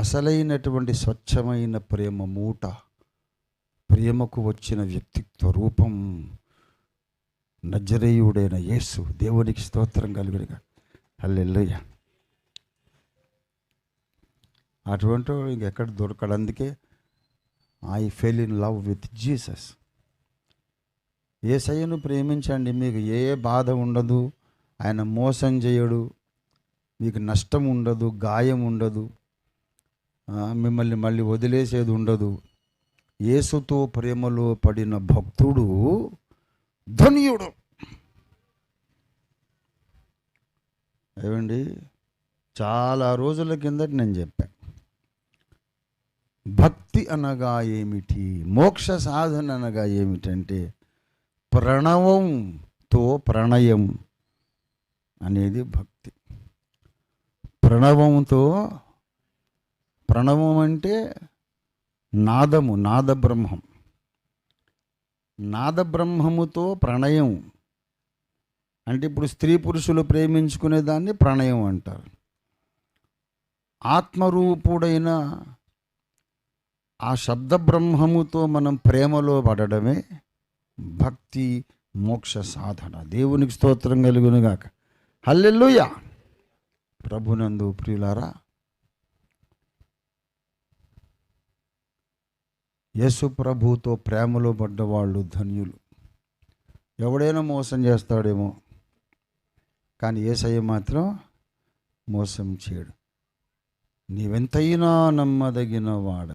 అసలైనటువంటి స్వచ్ఛమైన ప్రేమ మూట ప్రేమకు వచ్చిన వ్యక్తిత్వ రూపం నజరేయుడైన యేసు. దేవునికి స్తోత్రం కలుగురుగా హల్లెలూయ. అటువంటి ఇంకెక్కడ దొరకడు. అందుకే I fell in love with Jesus ఏసయ్యను ప్రేమించండి. మీకు ఏ బాధ ఉండదు. ఆయన మోసం చేయడు. మీకు నష్టం ఉండదు. గాయం ఉండదు. మిమ్మల్ని మళ్ళీ వదిలేసేది ఉండదు. యేసుతో ప్రేమలో పడిన భక్తుడు ధన్యుడు. ఏమండి? చాలా రోజుల కిందట నేను చెప్పాను భక్తి అనగా ఏమిటి? మోక్ష సాధన అనగా ఏమిటంటే ప్రణవంతో ప్రణయం అనేది భక్తి. ప్రణవంతో ప్రణవం అంటే నాదము నాద బ్రహ్మం నాద బ్రహ్మముతో ప్రణయం. అంటే ఇప్పుడు స్త్రీ పురుషులు ప్రేమించుకునే దాన్ని ప్రణయం అంటారు. ఆత్మరూపుడైన ఆ శబ్ద బ్రహ్మముతో మనం ప్రేమలో పడడమే భక్తి మోక్ష సాధన. దేవునికి స్తోత్రం కలుగునుగాక. హల్లెల్లుయా ప్రభునందు ప్రియులారా యేసు ప్రభుతో ప్రేమలో పడ్డవాళ్ళు ధన్యులు. ఎవడైనా మోసం చేస్తాడేమో కానీ ఏసయ్య మాత్రం మోసం చేయడు. నీవెంతైనా నమ్మదగిన వాడ.